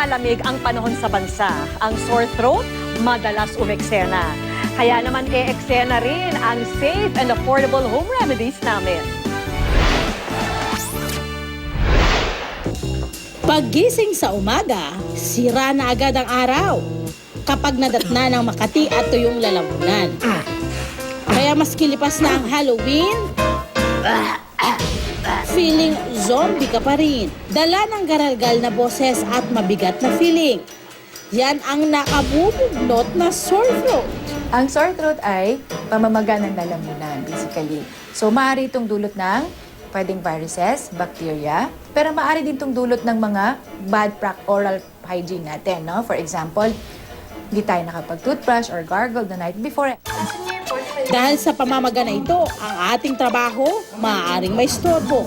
lumalamig ang panahon sa bansa, ang sore throat madalas umeksena. Kaya naman e-eksena rin ang safe and affordable home remedies namin. Paggising sa umaga, sira na agad ang araw. Kapag nadatna ng Makati at tuyong lalamunan. Kaya mas kilipas na ang Halloween, feeling zombie ka pa rin. Dala ng garalgal na boses at mabigat na feeling. Yan ang nakabubugnot na sore throat. Ang sore throat ay pamamaga ng lalamunan, basically. So, maaari itong dulot ng pwedeng viruses, bacteria, pero maaari din itong dulot ng mga bad prac oral hygiene natin, no? For example, hindi tayo nakapag-toothbrush or gargle the night before. Dahil sa pamamaga na ito, ang ating trabaho maaaring may storbo.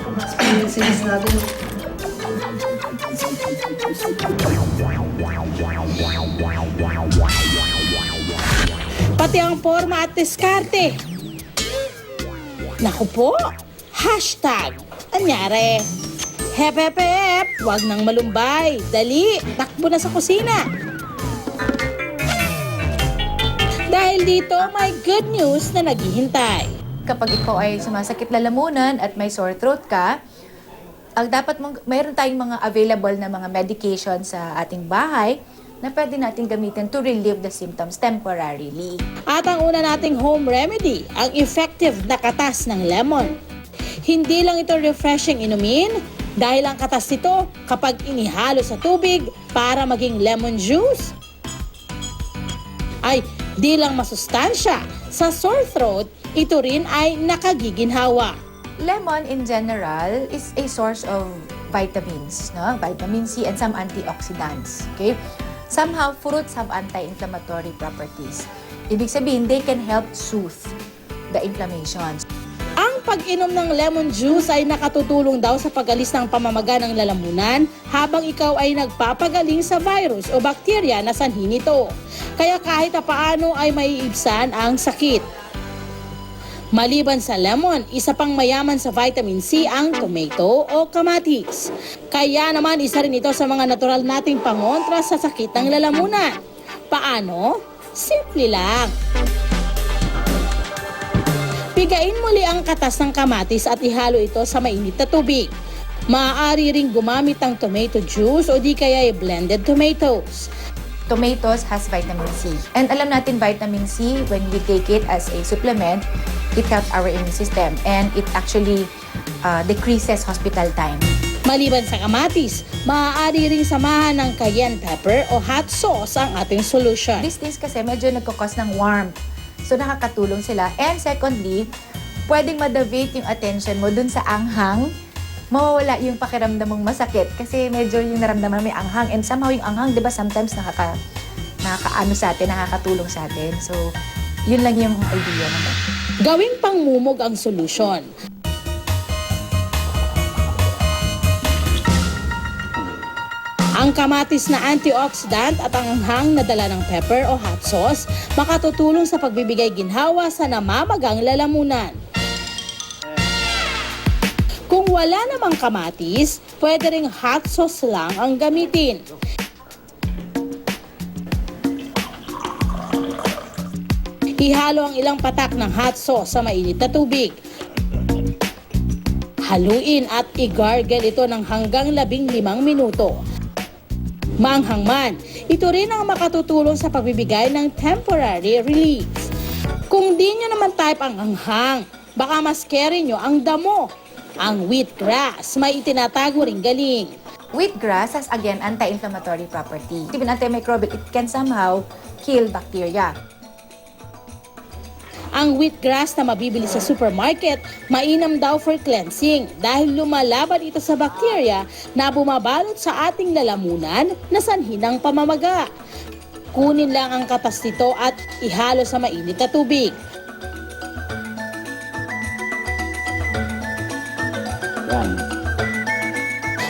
Pati ang forma at diskarte. Naku po, hashtag, anyari. Hep, hep, hep, huwag nang malumbay. Dali, takbo na sa kusina. Dito, may good news na naghihintay. Kapag ikaw ay sumasakit lalamunan at may sore throat ka, ang dapat mong, mayroon tayong mga available na mga medication sa ating bahay na pwede natin gamitin to relieve the symptoms temporarily. At ang una nating home remedy, ang effective na katas ng lemon. Hindi lang ito refreshing inumin, dahil ang katas nito kapag inihalo sa tubig para maging lemon juice, ay di lang masustansya. Sa sore throat, ito rin ay nakagiginhawa. Lemon in general is a source of vitamins, no? Vitamin C and some antioxidants, okay? Somehow, fruits have anti-inflammatory properties. Ibig sabihin, they can help soothe the inflammation. Pag-inom ng lemon juice ay nakatutulong daw sa pagalis ng pamamaga ng lalamunan habang ikaw ay nagpapagaling sa virus o bakterya na sanhi nito. Kaya kahit paano ay maiibsan ang sakit. Maliban sa lemon, isa pang mayaman sa vitamin C ang tomato o kamatis. Kaya naman isa rin ito sa mga natural nating pangontra sa sakit ng lalamunan. Paano? Simple lang. Pigain muli ang katas ng kamatis at ihalo ito sa mainit na tubig. Maaari ring gumamit ng tomato juice o di kaya ay blended tomatoes. Tomatoes has vitamin C. And alam natin vitamin C, when we take it as a supplement, it helps our immune system and it actually uh, decreases hospital time. Maliban sa kamatis, maaari ring samahan ng cayenne pepper o hot sauce ang ating solution. These days kasi medyo nagkakos ng warmth. So nakakatulong sila. And secondly, pwedeng madavate yung attention mo dun sa anghang. Mawawala yung pakiramdam mong masakit kasi medyo yung naramdaman may anghang. And somehow yung anghang, di ba, sometimes nakaka, nakakaano sa atin, nakakatulong sa atin. So, yun lang yung idea naman. Gawing pangmumog ang solusyon. Ang kamatis na antioxidant at ang anghang na dala ng pepper o hot sauce makatutulong sa pagbibigay ginhawa sa namamagang lalamunan. Kung wala namang kamatis, pwede ring hot sauce lang ang gamitin. Ihalo ang ilang patak ng hot sauce sa mainit na tubig. Haluin at i-gargle ito ng hanggang labing limang minuto. Maanghang man, ito rin ang makatutulong sa pagbibigay ng temporary relief. Kung di nyo naman type ang anghang, baka mas carry nyo ang damo. Ang wheatgrass, may itinatago ring galing. Wheatgrass has again anti-inflammatory property. Even antimicrobial, it can somehow kill bacteria. Ang wheatgrass na mabibili sa supermarket, mainam daw for cleansing dahil lumalaban ito sa bakterya na bumabalot sa ating lalamunan na sanhi ng pamamaga. Kunin lang ang katas nito at ihalo sa mainit na tubig.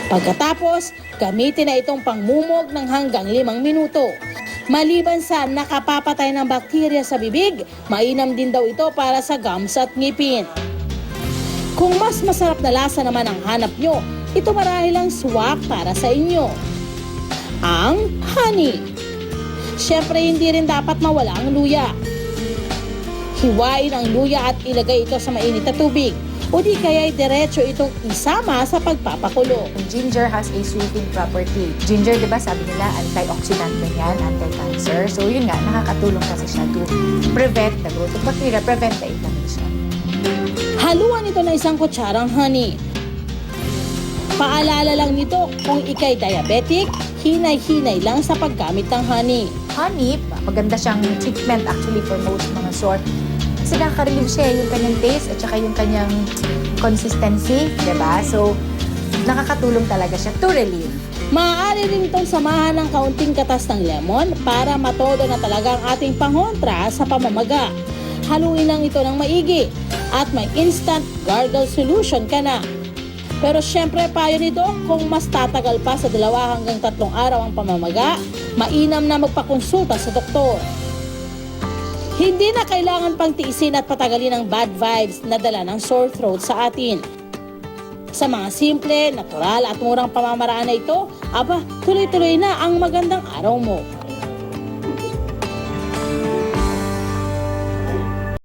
Pagkatapos, gamitin na itong pangmumog ng hanggang limang minuto. Maliban sa nakapapatay ng bakterya sa bibig, mainam din daw ito para sa gums at ngipin. Kung mas masarap na lasa naman ang hanap nyo, ito marahil ang swak para sa inyo. ang honey. Siyempre, hindi rin dapat mawala ang luya. Hiwain ang luya at ilagay ito sa mainit na tubig o di kaya diretso itong isama sa pagpapakulo. Ginger has a soothing property. Ginger, di ba, sabi nila, antioxidant din yan, anti-cancer. So, yun nga, nakakatulong kasi siya to prevent the growth of bacteria, prevent the inflammation. Haluan ito ng isang kutsarang honey. Paalala lang nito kung ikay diabetic, hinay-hinay lang sa paggamit ng honey. Honey, maganda siyang treatment actually for most mga sore. Kasi nakaka-relieve siya eh, yung kanyang taste at saka yung kanyang consistency, ba? So, nakakatulong talaga siya to relieve. Maaari rin itong samahan ng kaunting katas ng lemon para matodo na talaga ang ating pangontra sa pamamaga. Haluin lang ito ng maigi at may instant gargle solution ka na. Pero syempre payo nito kung mas tatagal pa sa dalawa hanggang tatlong araw ang pamamaga, mainam na magpakonsulta sa doktor. Hindi na kailangan pang tiisin at patagalin ang bad vibes na dala ng sore throat sa atin. Sa mga simple, natural at murang pamamaraan na ito, aba, tuloy-tuloy na ang magandang araw mo.